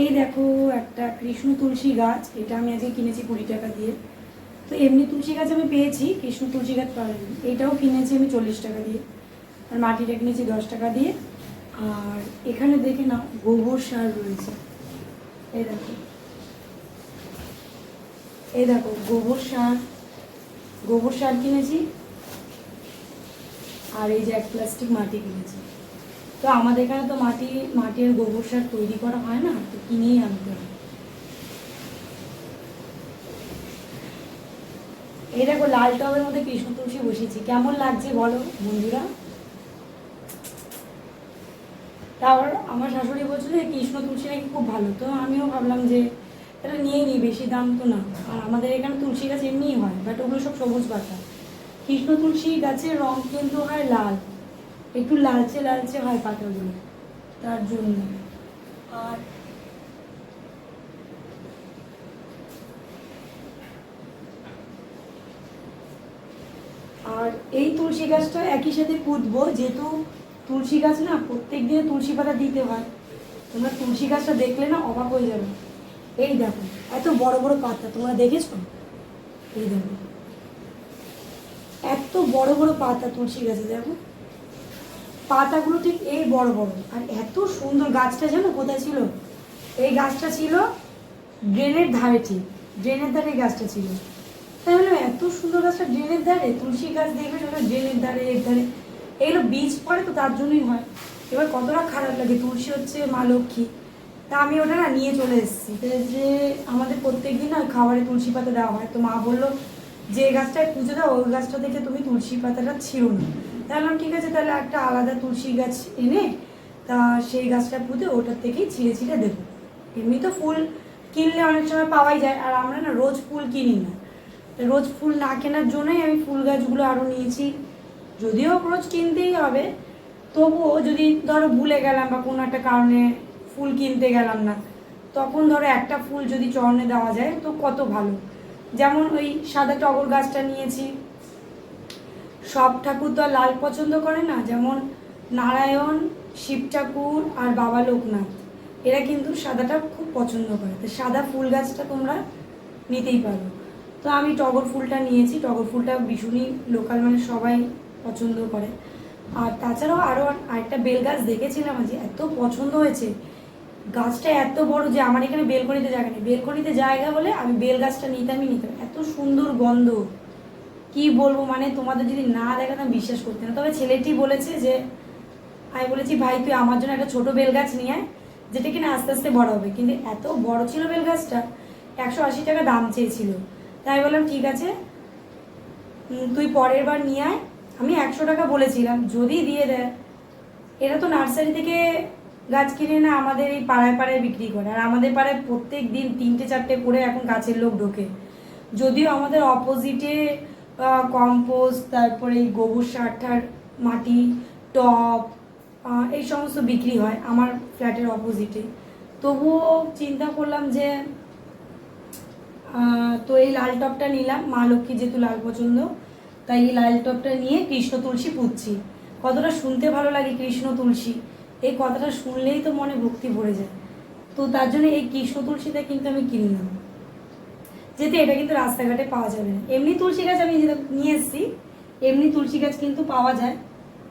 এই দেখো একটা কৃষ্ণ তুলসী গাছ, এটা আমি আজকে কিনেছি কুড়ি টাকা দিয়ে। তো এমনি তুলসী গাছ আমি পেয়েছি, কৃষ্ণ তুলসী গাছ পাইনি এটাও কিনেছি আমি চল্লিশ টাকা দিয়ে। আর মাটিটা কিনেছি দশ টাকা দিয়ে। আর এখানে দেখে না গোবর সার রয়েছে। এই দেখো। এই দেখো, গোবর সার। গোবর সার কিনেছি। আর এই যে এক প্লাস্টিক মাটি কিনেছি। তো আমাদের এখানে তো মাটি, মাটির গোবর সার তৈরি করা হয় না? তো কিনেই আনতে হয়। এই দেখো, লাল টবের মধ্যে কৃষ্ণ তুলসী বসেছি। কেমন লাগছে বলো বন্ধুরা? তারপর আমার শাশুড়ি বলছিল যে কৃষ্ণ তুলসী নাকি খুব ভালো। তো আমিও ভাবলাম যে এটা নিয়ে নিই, বেশি দাম তো না। আর আমাদের এখানে তুলসী গাছ এমনিই হয়, বাট ওগুলো সব সবুজ পাতা। কৃষ্ণ তুলসী গাছের রং কিন্তু হয় লাল। একটু লালচে লালচে হয় পাতাগুলো, তার জন্য। আর আর এই তুলসী গাছটা একই সাথে পুঁতবো, যেহেতু তুলসী গাছ না, প্রত্যেক দিনে তুলসী পাতা দিতে হয়। তোমরা তুলসী গাছটা দেখলে না অবাক হয়ে যাবে। এই দেখো, এত বড় বড় পাতা, তোমরা দেখেছ? এই দেখো। এত বড় বড় পাতা তুলসী গাছে, দেখো। পাতাগুলো ঠিক এই বড় বড়। আর এত সুন্দর গাছটা জানো কোথায় ছিল? এই গাছটা ছিল ড্রেনের ধারে ঠিক ড্রেনের ধারে এই গাছটা ছিল। তাই বললাম এত সুন্দর গাছটা ড্রেনের ধারে? তুলসী গাছ দেখবে ড্রেনের ধারে, এর ধারে। এগুলো বীজ পড়ে তো তার জন্যই হয়। এবার কতটা খারাপ লাগে, তুলসী হচ্ছে মা লক্ষ্মী। তা আমি ওটা না নিয়ে চলে এসেছি। যে আমাদের প্রত্যেক দিন না খাবারে তুলসী পাতা দেওয়া হয়। তো মা বলল, যে গাছটায় পুজো দাও, ওই গাছটা থেকে তুমি তুলসী পাতাটা ছিঁড়ো না। তাহলে ঠিক আছে, তাহলে একটা আলাদা তুলসী গাছ এনে, তা সেই গাছটা পুঁতে ওটার থেকেই ছিঁড়ে ছিঁড়ে দেবো। এমনি তো ফুল কিনলে অনেক সময় পাওয়াই যায়, আর আমরা না রোজ ফুল কিনি না। রোজ ফুল না কেনার জন্যই আমি ফুল গাছগুলো আরও নিয়েছি। যদিও রোজ কিনতেই হবে, তবুও যদি ধরো ভুলে গেলাম বা কোনো একটা কারণে ফুল কিনতে গেলাম না, তখন ধরো একটা ফুল যদি চরণে দেওয়া যায়, তো কত ভালো। যেমন ওই সাদা টগর গাছটা নিয়েছি সব ঠাকুর তো আর লাল পছন্দ করে না, যেমন নারায়ণ, শিব ঠাকুর আর বাবা লোকনাথ। এরা কিন্তু সাদাটা খুব পছন্দ করে। তো সাদা ফুল গাছটা তোমরা নিতেই পারো। তো আমি টগর ফুলটা নিয়েছি, টগর ফুলটা ভীষণই লোকাল মানে সবাই পছন্দ করে। আর তাছাড়াও আরও আরেকটা বেল গাছ দেখেছিলাম আজ এত পছন্দ হয়েছে। গাছটা এত বড় যে আমার এখানে বেলকনিতে জায়গা নেই। বেলকনিতে জায়গা বলে আমি বেল গাছটা নিতামই নিতাম। এত সুন্দর গন্ধ। কি বলব? মানে তোমাদের যদি না দেখাতাম বিশ্বাস করতে না। তবে ছেলেটি বলেছে যে, আমি বলেছি, ভাই, তুই আমার জন্য একটা ছোট বেল গাছ নিয়ে আয়, যেটা কিনা আস্তে আস্তে বড় হবে। কিন্তু এত বড় ছিল বেল গাছটা একশো আশি টাকা দাম চেয়েছিল। তাই বললাম, ঠিক আছে তুই পরের বার নিয়ে আয়। আমি একশো টাকা বলেছিলাম, যদি দিয়ে দেয়। এরা তো নার্সারি থেকে গাছ কিনে না আমাদের এই পাড়ায় পাড়ায় বিক্রি করে। আর আমাদের পাড়ায় প্রত্যেক দিন তিনটে চারটে করে এখন গাছের লোক ঢোকে। যদিও আমাদের অপোজিটে কম্পোস্ট তারপরে এই গোবর সার টার মাটি আহ, এই সমস্ত বিক্রি হয় আমার ফ্ল্যাটের অপোজিটে। তবুও চিন্তা করলাম যে তো এই লাল টপটা নিলাম মা লক্ষ্মী যেহেতু লাল পছন্দ তাই এই লাল টপটা নিয়ে কৃষ্ণ তুলসী পুঁতছি। কতটা শুনতে ভালো লাগে কৃষ্ণ তুলসী এই কথাটা শুনলেই তো মনে ভক্তি ভরে যায়। তো তার জন্য এই কৃষ্ণ তুলসীটা কিন্তু আমি কিনলাম। যেতে এটা কিন্তু রাস্তাঘাটে পাওয়া যাবে না। এমনি তুলসী গাছ আমি যেটা নিয়ে এসেছি, এমনি তুলসী গাছ কিন্তু পাওয়া যায়।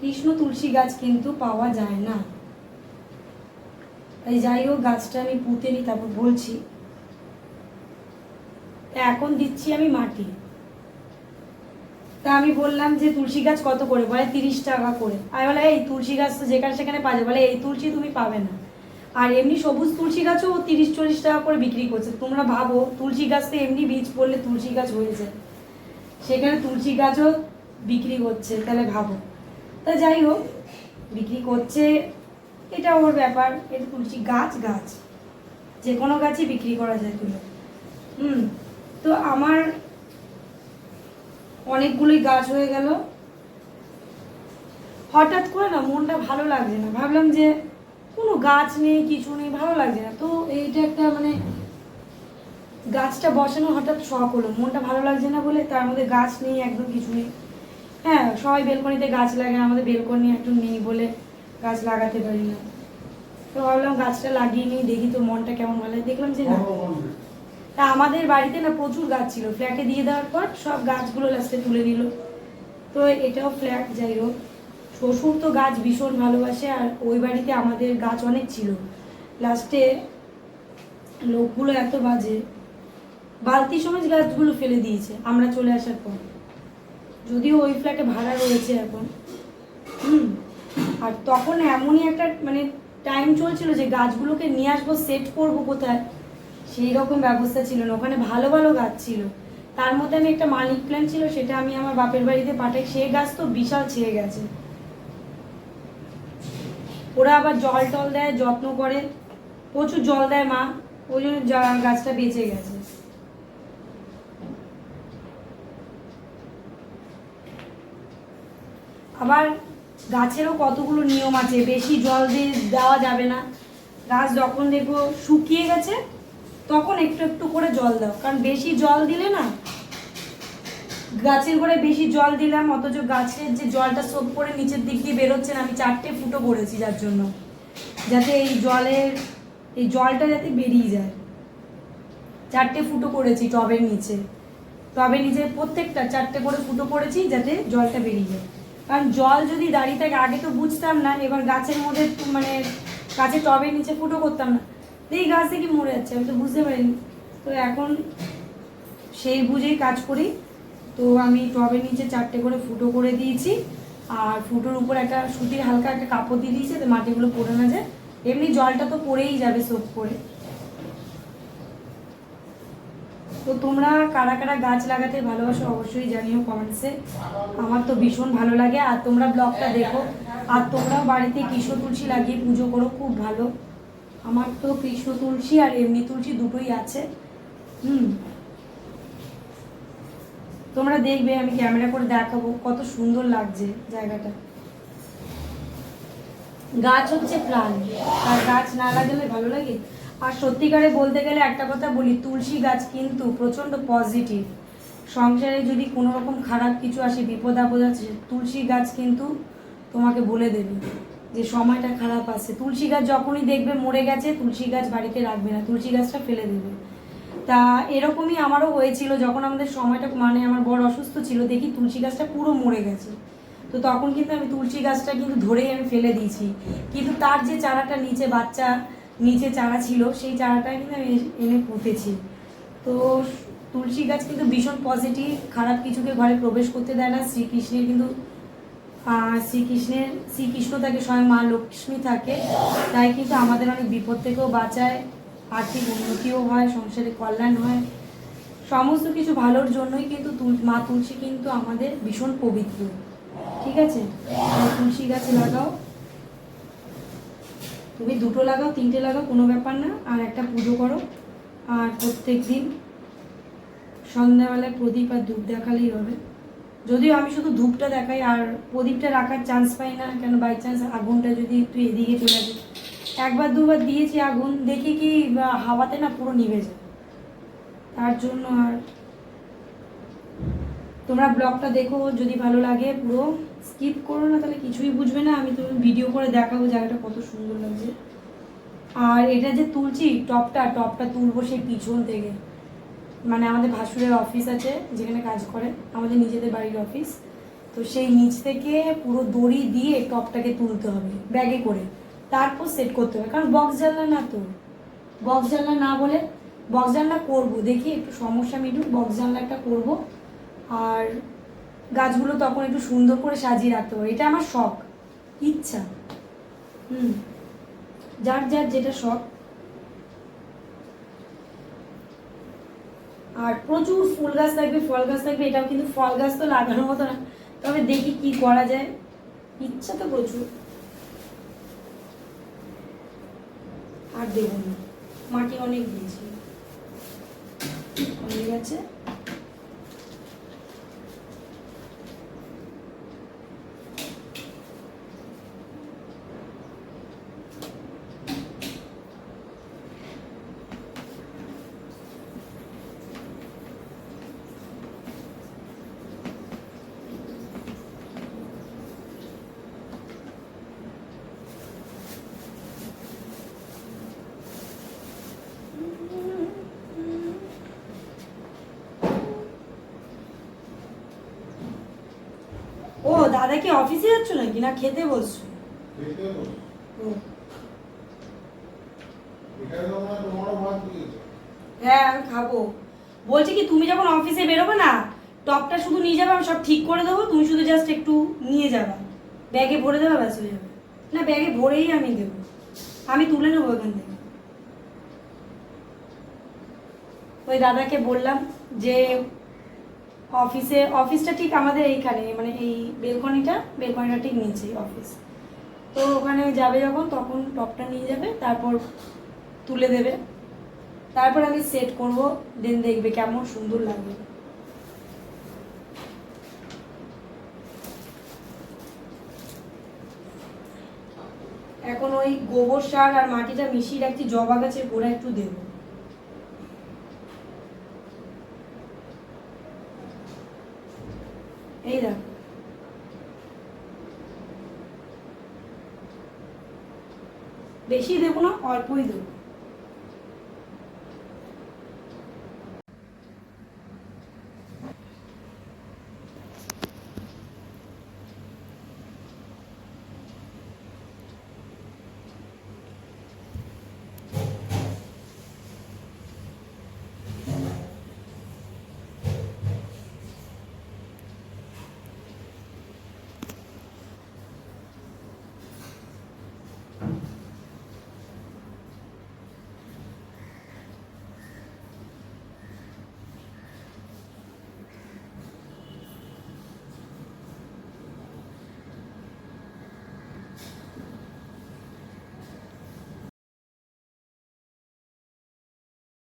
কৃষ্ণ তুলসী গাছ কিন্তু পাওয়া যায় না। তাই যাই হোক, গাছটা আমি পুঁতে নিই তারপর বলছি। এখন দিচ্ছি আমি মাটি। তা আমি বললাম যে তুলসী গাছ কত করে? বলে তিরিশ টাকা করে। আমি বলে এই তুলসী গাছ তো যেখানে সেখানে পাওয়া যায় বলে, এই তুলসী তুমি পাবে না। আর এমনি সবুজ তুলসী গাছও তিরিশ চল্লিশ টাকা করে বিক্রি করছে। তোমরা ভাবো, তুলসী গাছ তো এমনি বীজ পড়লে তুলসী গাছ হয়ে যায় সেখানে তুলসী গাছও বিক্রি করছে, তাহলে ভাবো। তা যাই হোক, বিক্রি করছে, এটা ওর ব্যাপার এটা তুলসী গাছ গাছ। যে কোনো গাছই বিক্রি করা যায় তুলে। হুম, তো আমার অনেকগুলোই গাছ হয়ে গেল। হঠাৎ করে না মনটা ভালো লাগছে না। ভাবলাম যে কোনো গাছ নেই কিছু নেই ভালো লাগছে না। তো এইটা একটা মানে গাছটা বসানো হঠাৎ শখ হলো। মনটা ভালো লাগছে না বলে তার মধ্যে গাছ নেই একদম কিছু নেই। হ্যাঁ সবাই বেলকনিতে গাছ লাগে আমাদের বেলকনি একটু নেই বলে গাছ লাগাতে পারি না। তো ভাবলাম গাছটা লাগিয়ে নিই দেখি তো মনটা কেমন ভালো দেখলাম যে না তা আমাদের বাড়িতে না প্রচুর গাছ ছিল। ফ্ল্যাটে দিয়ে দেওয়ার পর সব গাছগুলো লাস্টে তুলে নিল। তো এটাও ফ্ল্যাট যাই হোক। শ্বশুর তো গাছ ভীষণ ভালোবাসে আর ওই বাড়িতে আমাদের গাছ অনেক ছিল। লাস্টে লোকগুলো এত বাজে, বালতি সমেত গাছগুলো ফেলে দিয়েছে আমরা চলে আসার পর। যদিও ওই ফ্ল্যাটে ভাড়া রয়েছে এখন। হুম, আর তখন এমনই একটা মানে টাইম চলছিল যে গাছগুলোকে নিয়ে আসব সেট করব কোথায়? সেই রকম ব্যবস্থা ছিল না, ওখানে ভালো ভালো গাছ ছিল। তার মধ্যে আমি একটা মানিক প্ল্যান্ট ছিল, সেটা আমি আমার বাপের বাড়িতে পাঠাই। সেই গাছ তো বিশাল ছেয়ে গেছে। ওরা আবার জল টল দেয়, যত্ন করে। প্রচুর জল দেয় মা, ওই জন্য গাছটা বেঁচে গেছে। আবার গাছেরও কতগুলো নিয়ম আছে, বেশি জল দিয়ে দেওয়া যাবে না। গাছ যখন দেখব শুকিয়ে গেছে, তখন একটু একটু করে জল দাও। কারণ বেশি জল দিলে না গাছের গোড়ায় বেশি জল দিলাম, অথচ গাছের যে জলটা সোপ করে নিচের দিক দিয়ে বেরোচ্ছে না, আমি চারটে ফুটো করেছি যার জন্য। যাতে এই জলের, এই জলটা যাতে বেরিয়ে যায়। চারটে ফুটো করেছি টবের নিচে। টবের নিচে প্রত্যেকটা চারটে করে ফুটো করেছি যাতে জলটা বেরিয়ে যায়। কারণ জল যদি দাঁড়িয়ে থাকে আগে তো বুঝতাম না, এবার গাছের মধ্যে মানে গাছের টবের নিচে ফুটো করতাম না। এই গাছ দেখি মরে যাচ্ছে, আমি তো বুঝতে পারিনি। তো এখন সেই বুঝেই কাজ করি। তো আমি টবের নিচে চারটে করে ফুটো করে দিয়েছি। আর ফুটোর উপর একটা সুতির হালকা একটা কাপড় দিয়ে দিয়েছি তো মাটিগুলো পড়ে না যায়। এমনি জলটা তো পড়েই যাবে সোপ করে। তো তোমরা কারা কারা গাছ লাগাতে ভালোবাসো অবশ্যই জানিও কমেন্টসে আমার তো ভীষণ ভালো লাগে, আর তোমরা ব্লগটা দেখো। আর তোমরাও বাড়িতে কৃষ্ণ তুলসী লাগিয়ে পুজো করো, খুব ভালো। আমার তো কৃষ্ণ তুলসী আর এমনি তুলসী দুটোই আছে। হুম। তোমরা দেখবে, আমি ক্যামেরা করে দেখাবো কত সুন্দর লাগছে জায়গাটা। গাছ হচ্ছে প্রাণ, আর গাছ না লাগালে ভালো লাগে? আর সত্যিকারে বলতে গেলে একটা কথা বলি, তুলসী গাছ কিন্তু প্রচণ্ড পজিটিভ সংসারে যদি কোনো রকম খারাপ কিছু আসে, বিপদ আপদ আছে তুলসী গাছ কিন্তু তোমাকে বলে দেবে যে সময়টা খারাপ আছে। তুলসী গাছ যখনই দেখবে মরে গেছে, তুলসী গাছ বাড়িতে রাখবে না, তুলসী গাছটা ফেলে দেবে। তা এরকমই আমারও হয়েছিল যখন আমাদের সময়টা মানে আমার বড় অসুস্থ ছিল, দেখি তুলসী গাছটা পুরো মরে গেছে। তো তখন কিন্তু আমি তুলসী গাছটা কিন্তু ধরেই আমি ফেলে দিয়েছি। কিন্তু তার যে চারাটা নিচে, বাচ্চা নিচে চারা ছিল, সেই চারাটা কিন্তু আমি এনে পুঁতেছি। তো তুলসী গাছ কিন্তু ভীষণ পজিটিভ খারাপ কিছুকে ঘরে প্রবেশ করতে দেয় না। শ্রীকৃষ্ণের কিন্তু শ্রীকৃষ্ণের, শ্রীকৃষ্ণ থাকে স্বয়ং মা লক্ষ্মী থাকে। তাই কিন্তু আমাদের অনেক বিপদ থেকেও বাঁচায়। আর্থিক উন্নতিও হয়, সংসারে কল্যাণ হয়। সমস্ত কিছু ভালোর জন্যই কিন্তু মা তুলসী কিন্তু আমাদের ভীষণ পবিত্র। ঠিক আছে? তুলসী গাছ লাগাও। তুমি দুটো লাগাও, তিনটে লাগাও, কোনো ব্যাপার না। আর একটা পুজো করো। আর প্রত্যেক দিন সন্ধ্যাবেলায় প্রদীপ আর ধূপ দেখালেই হবে। যদিও আমি শুধু ধূপটা দেখাই, আর প্রদীপটা রাখার চান্স পাই না। কেন বাই চান্স আগুনটা যদি একটু এদিকে চলে আসে। একবার দুবার দিয়েছি আগুন, দেখি কি হাওয়াতে না পুরো নিভে যায়। তার জন্য আর তোমরা ব্লগটা দেখো, যদি ভালো লাগে পুরো স্কিপ করো না, তাহলে কিছুই বুঝবে না। আমি তুমি ভিডিও করে দেখাবো জায়গাটা কত সুন্দর লাগছে। আর এটা যে তুলছি, টপটা টপটা তুলবো সেই পিছন থেকে। মানে আমাদের ভাসুরের অফিস আছে, যেখানে কাজ করে, আমাদের নিজেদের বাড়ির অফিস তো সেই নিচ থেকে পুরো দড়ি দিয়ে টপটাকে তুলতে হবে, ব্যাগে করে। তারপর সেট করতে হবে। কারণ বক্স জানলা না তো। বক্স জানলা না বলে বক্স জানলা করব। দেখি একটু সমস্যা মিটুক বক্স জানলাটা করব। আর গাছগুলো তখন একটু সুন্দর করে সাজিয়ে রাখতে হবে। এটা আমার শখ, ইচ্ছা। হুম, যার যার যেটা শখ। আর প্রচুর ফুল গাছ থাকবে ফল গাছ থাকবে এটাও কিন্তু ফল গাছ তো লাগানোর মতো না। তবে দেখি কি করা যায়। ইচ্ছা তো প্রচুর। আর দেবো না। মাটি অনেক দিয়েছি। হয়ে গেছে? ও দাদা কি অফিসে যাচ্ছ নাকি? না খেতে বসছো? হ্যাঁ আমি খাব। বলছি কি তুমি যখন অফিসে বেরোবে না টপটা শুধু নিয়ে যাবে আমি সব ঠিক করে দেবো তুমি শুধু জাস্ট একটু নিয়ে যাবে। ব্যাগে ভরে দেবে ব্যাস হয়ে যাবে। না ব্যাগে ভরেই আমি দেবো। আমি তুলে নেব এখান থেকে। ওই দাদাকে বললাম যে অফিসে, অফিসটা ঠিক আমাদের এইখানে মানে এই বেলকনিটা বেলকনিটা ঠিক নিচেই অফিস। তো ওখানে যাবে যখন, তখন টপটা নিয়ে যাবে, তারপর তুলে দেবে। তারপর আমি সেট করব দেন দেখবে কেমন সুন্দর লাগবে। এখন ওই গোবর সার আর মাটিটা মিশিয়ে রাখছি, জবা গাছের গোড়া একটু দেবো এই দেখো বেশি দেবো না অল্পই দেবো